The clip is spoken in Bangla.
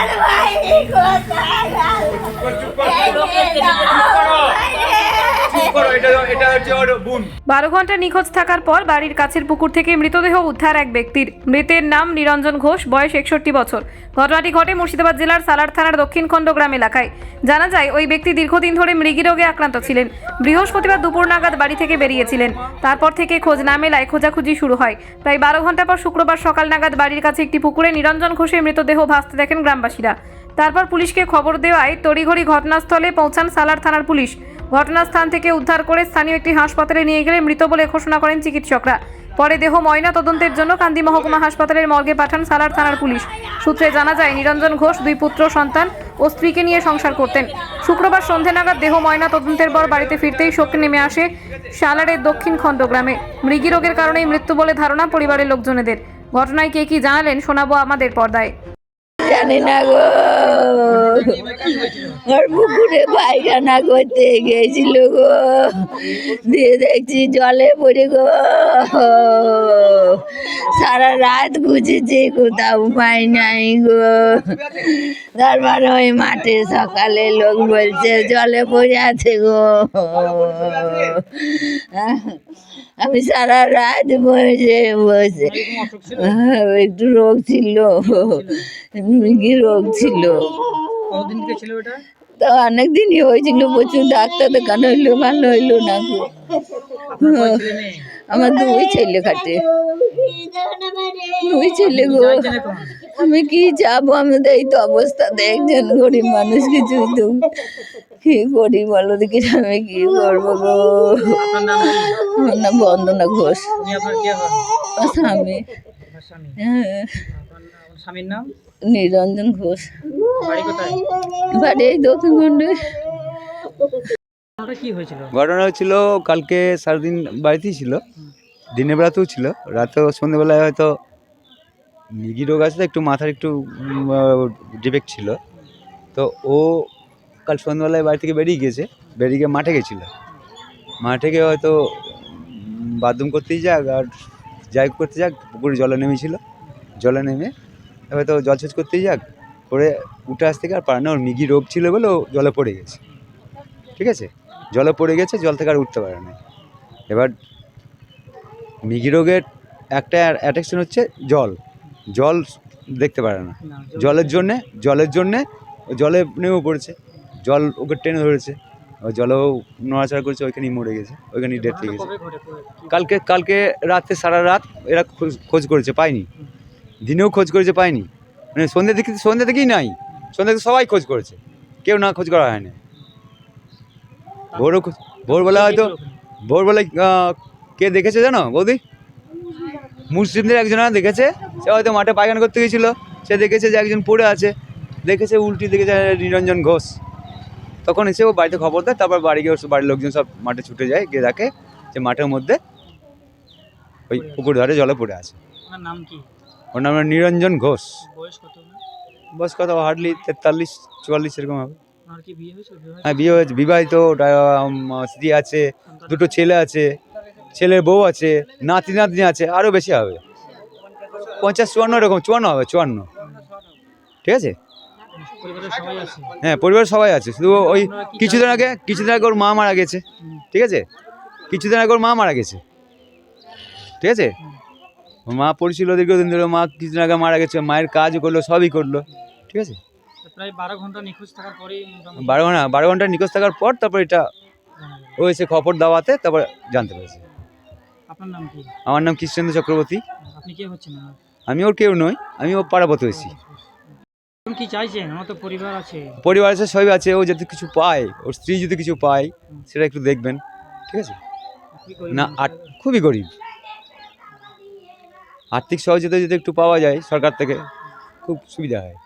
আর ভাই কোথায় গেল চুপ করো বারো ঘণ্টা নিখোঁজ থাকার পর বাড়ির কাছের পুকুর থেকে মৃতদেহ উদ্ধার এক ব্যক্তির। মৃতের নাম নিরঞ্জন ঘোষ, বয়স একষট্টি বছর। ঘটনাটি ঘটে মুর্শিদাবাদ জেলার সালার থানার দক্ষিণ খণ্ড গ্রাম এলাকায়। জানা যায়, ওই ব্যক্তি দীর্ঘদিন ধরে মৃগী রোগে আক্রান্ত ছিলেন। বৃহস্পতিবার দুপুর নাগাদ বাড়ি থেকে বেরিয়েছিলেন। তারপর থেকে খোঁজ না মেলায় খোঁজাখুঁজি শুরু হয়। প্রায় বারো ঘণ্টা পর শুক্রবার সকাল নাগাদ বাড়ির কাছে একটি পুকুরে নিরঞ্জন ঘোষের মৃতদেহ ভাসতে দেখেন গ্রামবাসীরা। তারপর পুলিশকে খবর দেওয়ায় তড়িঘড়ি ঘটনাস্থলে পৌঁছান সালার থানার পুলিশ। ঘটনাস্থান থেকে উদ্ধার করে স্থানীয় একটি হাসপাতালে নিয়ে গেলে মৃত বলে ঘোষণা করেন চিকিৎসকরা। পরে দেহ ময়না তদন্তের জন্য কান্দি মহকুমা হাসপাতালের মর্গে পাঠান সালার থানার পুলিশ। সূত্রে জানা যায়, নিরঞ্জন ঘোষ দুই পুত্র, সন্তান ও স্ত্রীকে নিয়ে সংসার করতেন। শুক্রবার সন্ধে নাগাদ দেহ ময়না তদন্তের পর বাড়িতে ফিরতেই শোকে নেমে আসে সালারের দক্ষিণ খণ্ডগ্রামে। মৃগী রোগের কারণেই মৃত্যু বলে ধারণা পরিবারের লোকজনেদের। ঘটনায় কে কি জানালেন শোনাবো আমাদের পর্দায়। জানি না গো। ওর পুকুরে পায়খানা করতে গেছিল গো। দিয়ে দেখছি জলে পড়ে গো। সারা রাত খুঁজেছি কোথাও পাই নাই গো। তারপরে ওই মাঠে সকালে লোক বলছে, জলে পড়ে আছে গো। আমি সারা রাত বসে বসে। একটু রোগ ছিল। কি রোগ ছিল? কতদিন থেকে ছিল এটা? তো অনেক দিনই হয়েছিল প্রচুর ডাক্তার দেখানো হইল ভালো হইল না গো। আমার দুই ছেলে খাটে। দুই ছেলে গো। আমি কি যাব আমাদের এই তো অবস্থা দেখছেন গরিব মানুষ কিছু তো কি করি বলো দেখি আমি কি করব গো। আমার নাম বন্দনা ঘোষ। স্বামী। হ্যাঁ। স্বামীর নাম? নিরঞ্জন ঘোষ। বাড়ি কোথায়? বাড়ি এই দক্ষিণ খণ্ডে কি হয়েছিল? ঘটনা হচ্ছিল কালকে সারাদিন বাড়িতেই ছিল। দিনের বেলাতেও ছিল। রাতেও সন্ধ্যেবেলায় হয়তো মিগি রোগ আছে তো একটু মাথার একটু ডিফেক্ট ছিল। তো ও কাল সন্ধ্যেবেলায় বাড়ি থেকে বেরিয়ে গিয়েছে। বেরিয়ে গিয়ে মাঠে গেছিল। মাঠে গিয়ে হয়তো বাথরুম করতেই যাক আর যাই করতে যাক পুকুরে জলে নেমেছিল। জলে নেমে হয়তো জল সেচ করতেই যাক। করে উঠে আসতে গিয়ে আর পারে না ওর মিগি রোগ ছিল বলে ও জলে পড়ে গেছে। ঠিক আছে? জলে পড়ে গেছে জল থেকে আর উঠতে পারে না। এবার মিগি রোগের একটা অ্যাট্রাকশন হচ্ছে জল। জল দেখতে পারে না। জলের জন্যে জলের জন্যে ও জলে নেমে পড়েছে। জল ওকে টেনে ধরেছে। ও জলেও নড়াচড়া করেছে ওইখানেই মরে গেছে ওইখানেই ডেট ঘটনাটা গেছে। কবে ঘটে? কবে- কি- কালকে কালকে রাতে সারা রাত এরা খোঁজ খোঁজ করেছে পায়নি। দিনেও খোঁজ করেছে পায়নি। মানে সন্ধ্যে থেকে সন্ধ্যে থেকেই নাই। সন্ধ্যে থেকে সবাই খোঁজ করেছে। কেউ না খোঁজ করা হয়নি। খোঁজ- ভোরবেলা হয়তো ভোরবেলায় কে দেখেছে জানো বৌদি? মুসলিমদের একজনা দেখেছে। সে হয়তো মাঠে পায়খানা করতে গেছিল। সে দেখেছে যে একজন পড়ে আছে। দেখেছে উল্টি দেখেছে নিরঞ্জন ঘোষ। তখন এসে ও বাড়িতে খবর দেয়, তারপর বাড়ি গিয়ে বাড়ির লোকজন সব মাঠে ছুটে যায়, গিয়ে দেখে যে মাঠের মধ্যে ওই পুকুর ধারে জলে পড়ে আছে। নাম কি? ওর নাম নিরঞ্জন ঘোষ। বয়স কত বয়স কত? হার্ডলি তেতাল্লিশ চুয়াল্লিশ এরকম হবে। হ্যাঁ বিয়ে হয়েছে বিবাহিত ওটা, স্ত্রী আছে দুটো ছেলে আছে ছেলের বউ আছে নাতি নাতনি আছে আরও বেশি হবে। পঞ্চাশ চুয়ান্ন এরকম চুয়ান্ন হবে চুয়ান্ন। ঠিক আছে? পরিবারের সবাই আছে? হ্যাঁ পরিবারের সবাই আছে শুধু ওই কিছুদিন আগে কিছুদিন আগে ওর মা মারা গেছে। ঠিক আছে? কিছুদিন আগে ওর মা মারা গেছে। ঠিক আছে? মা পড়ছিল দীর্ঘদিন ধরে মা কিছুদিন আগে মারা গেছে মায়ের কাজ করল সবই করল ঠিক আছে? প্রায় বারো ঘণ্টা নিখোঁজ থাকার পরেই বারো ঘণ্টা বারো ঘণ্টা নিখোঁজ থাকার পর তারপর এটা। ও এসে খবর দেওয়াতে তারপর জানতে পেরেছে। আপনার নাম কি? আমার নাম কৃষ্ণেন্দ্র চক্রবর্তী। আপনি কে হচ্ছেন? আমি ওর কেউ নই আমি ওর পাড়া প্রতিবেশী এখন কি চাইছেন? আমার তো পরিবার আছে। পরিবার আছে সবই আছে ও যাতে কিছু পায় ওর স্ত্রী যদি কিছু পায় সেটা একটু দেখবেন ঠিক আছে? না আর খুবই গরিব। আর্থিক সহযোগিতা যদি একটু পাওয়া যায় সরকার থেকে খুব সুবিধা হয়।